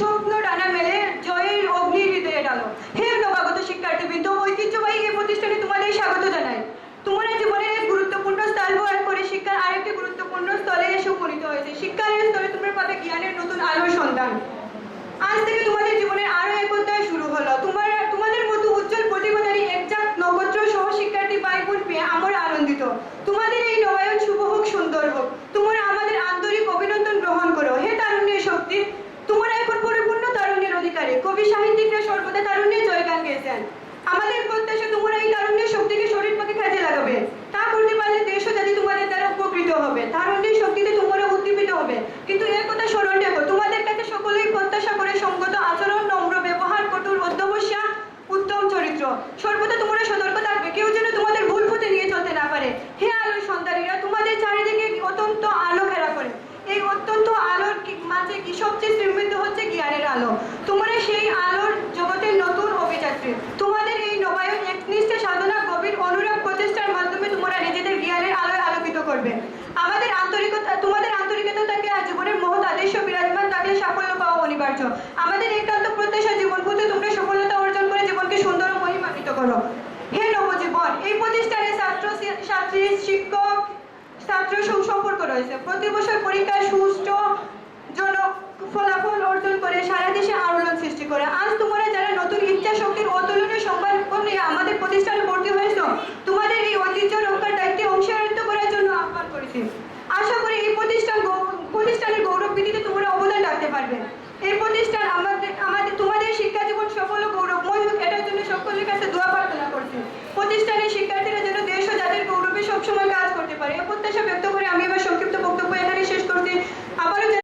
স্বপ্ন ডানা মেলে জয়ের অগ্নি হৃদয়ে ডালো। হে নবাগত শিক্ষার্থীবৃন্দ, ঐতিহ্যবাহী এই প্রতিষ্ঠানে তোমাদের স্বাগত জানাই। তোমরা জীবনের এই গুরুত্বপূর্ণ স্থান বহন করে শিক্ষার আরেকটি গুরুত্বপূর্ণ স্থলে এসে উপনীত হয়েছে। শিক্ষার এই স্তরে তোমরা পাবে জ্ঞানের নতুন আলোর সন্ধান। আজ থেকে তোমাদের জীবনের আরও এক অধ্যায় শুরু হলো। তোমার, তোমাদের মতো উজ্জ্বল প্রতিভাধারী একজাক নক্ষত্র সহ শিক্ষার্থী ভাই বোন পেয়ে আমরা আনন্দিত। তোমাদের এই নবায়ন শুভ হোক, সুন্দর হোক। তোমরা আমাদের আন্তরিক অধিকারী কবি সাহিত্যিকরা সর্বদা তারুণ্যে জয়গান গেয়েছেন। আমাদের প্রত্যাশা তোমরা এই তারুণ্যের শক্তিকে শরীর পথে কাজে লাগাবে। তা করতে পারলে দেশ ও জাতি তোমাদের দ্বারা উপকৃত হবে। তারুণ্যের শক্তিতে তোমরা উদ্দীপিত হবে। কিন্তু এর কথা স্মরণ রেখো, তোমাদের কাছে সকলেই প্রত্যাশা করে সঙ্গত আচরণ, নম্র ব্যবহার, কঠোর অধ্যবস্যা, উত্তম চরিত্র। সর্বদা তোমরা সতর্ক করবে। আমাদের আন্তরিকতা তোমাদের আন্তরিকতা থাকে আর জীবনের মহৎ আদর্শ বিরাজমান থাকলে সাফল্য পাওয়া অনিবার্য। আমাদের একান্ত প্রত্যাশা জীবন পথে তোমরা সফলতা অর্জন করে জীবনকে সুন্দর ও মহিমান্বিত করো। হে নবজীবন, এই প্রতিষ্ঠানে ছাত্র ছাত্রী, শিক্ষক, ছাত্র সুসম্পর্ক রয়েছে। প্রতি বছর পরীক্ষায় সুষ্ঠু জন্য ফলাফল অর্জন করে সারা দেশে আলোড়ন সৃষ্টি করে। করছি আশা করি এই প্রতিষ্ঠান প্রতিষ্ঠানের গৌরব বৃদ্ধিতে তোমরা অবদান রাখতে পারবে। এই প্রতিষ্ঠান আমাদের আমাদের তোমাদের শিক্ষা জীবন সফল গৌরব গৌরবময় হোক এটার জন্য সকলের কাছে দোয়া প্রার্থনা করছে। প্রতিষ্ঠানের শিক্ষার্থীরা যেন দেশ ও জাতির গৌরবে সবসময় কাজ করতে পারে। এ প্রত্যাশা